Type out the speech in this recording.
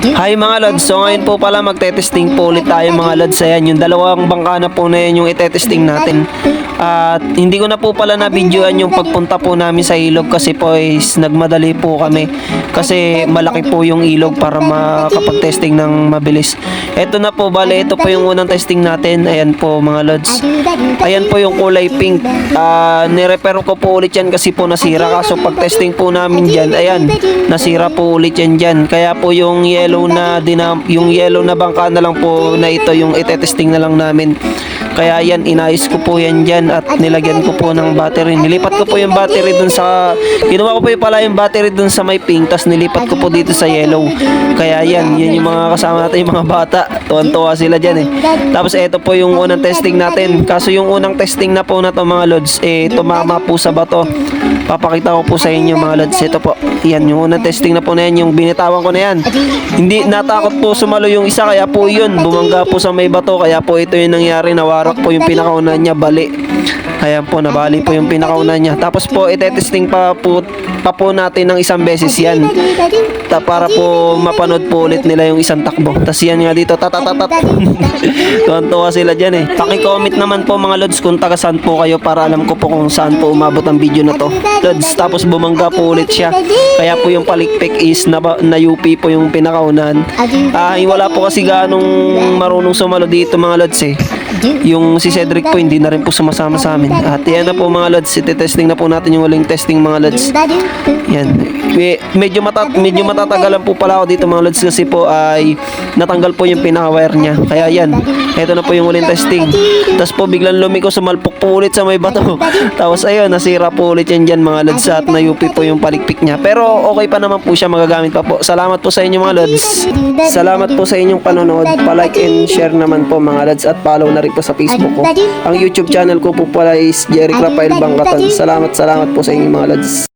Hi mga lods, so ngayon po pala magte-testing po ulit tayo mga lods. Ayan, yung dalawang bangka na po na yan yung ite-testing natin. At hindi ko na po pala na-videoan yung pagpunta po namin sa ilog kasi po is nagmadali po kami. Kasi malaki po yung ilog para makapag-testing ng mabilis. Ito na po, bale, ito po yung unang testing natin. Ayan po mga lods. Ayan po yung kulay pink. Ah, nirepair ko po ulit yan kasi po nasira. Kaso pag testing po namin dyan, ayan, nasira po ulit yan dyan. Kaya po yung yellow na dinam, yung yellow na bangka na lang po na ito yung itetesting na lang namin. Kaya yan, inayos ko po yan dyan at nilagyan ko po ng battery. Nilipat ko po yung battery dun sa, ginawa ko po yung pala yung battery dun sa may pink, tas nilipat ko po dito sa yellow. Kaya yan, yun yung mga kasama natin, yung mga bata. Tuwan-tuwa sila dyan eh. Tapos ito po yung unang testing natin. Kaso yung unang testing na po na to mga lods, eh, tumama po sa bato. Papakita ko po sa inyo mga lods. Ito po. Yan, yung unang testing na po na yan, yung binitawan ko na yan. Hindi, natakot po sumalo yung isa, kaya po yun. Bumangga po sa may bato, kaya po ito yung nangyari. Nawarak po yung pinakauna niya, bali. Ayan po, nabali po yung pinakauna niya. Tapos po, itetesting pa po, pa po natin ng isang beses yan. Ta, para po mapanood po ulit nila yung isang takbo. Tapos yan nga dito, tatatatat. Tuwan-tuwa sila dyan eh. Paki-comment naman po mga lods kung taga saan po kayo para alam ko po kung saan po umabot ang video na to. Lods, tapos bumangga po ulit siya. Kaya po yung palikpik is na, na UP po yung pinakaunahan. Ah, wala po kasi ganong marunong sumalo dito mga lods eh. Yung si Cedric po hindi na rin po sumasama sa amin. At yan na po mga lods, iti-testing na po natin yung huling testing mga lods. Yan. Me- medyo mata medyo matatagalan po pala ako dito mga lods kasi po ay natanggal po yung pinaka-wire niya. Kaya yan. Ito na po yung huling testing. Tapos po biglang lumiko sumalpok po ulit sa may bato. Tapos ayun, nasira po ulit yan dyan mga lods at na-UP po yung palikpik niya. Pero okay pa naman po siya magagamit pa po. Salamat po sa inyo mga lods. Salamat po sa inyong panonood. Pa-like and share naman po mga lods at follow na rin po sa Facebook ko. Ang YouTube channel ko po pala is Jerry Rafael Bangkatan. Salamat, salamat po sa inyo mga lods.